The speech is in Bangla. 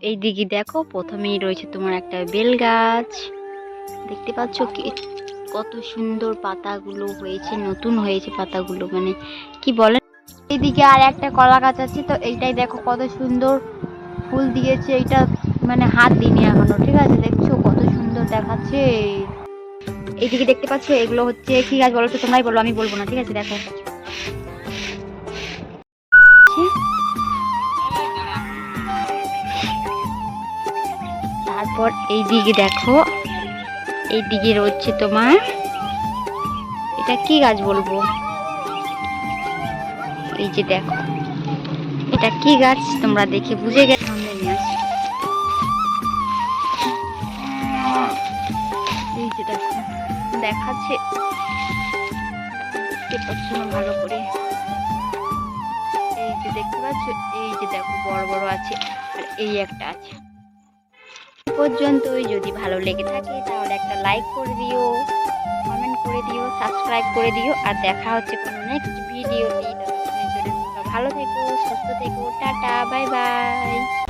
এই দিকে দেখো, প্রথমেই রয়েছে তোমার একটা বেল গাছ। দেখতে পাচ্ছ কি, কত সুন্দর পাতাগুলো হয়েছে, নতুন হয়েছে পাতাগুলো মানে কি বলেন এইদিকে আর একটা কলা গাছ আছে, তো এইটাই দেখো কত সুন্দর ফুল দিয়েছে, এইটা মানে হাত দিনি এখনও, ঠিক আছে? দেখছ, কত সুন্দর দেখাচ্ছে। এইদিকে দেখতে পাচ্ছ, এগুলো হচ্ছে কি গাছ বলো তো, তোমরাই বলো, আমি বলব না, ঠিক আছে? দেখো। তারপর এই দিকে দেখো। এই দিকে রয়েছে তোমার, এটা কি গাছ বলব? এই যে দেখো, এটা কি গাছ তোমরা দেখে বুঝে গেছো। এই দেখাচ্ছে। ভালো করে? এই যে দেখতে পাচ্ছ? এই যে দেখো, বড় বড় আছে, আর এই একটা আছে। পর্যন্তই। যদি ভালো লেগে থাকে, তাহলে একটা লাইক করে দিও কমেন্ট করে দিও সাবস্ক্রাইব করে দিও, আর দেখা হচ্ছে কোনো নেক্সট ভিডিওতে ভালো থেকো, সুস্থ থেকো, টাটা বাই বাই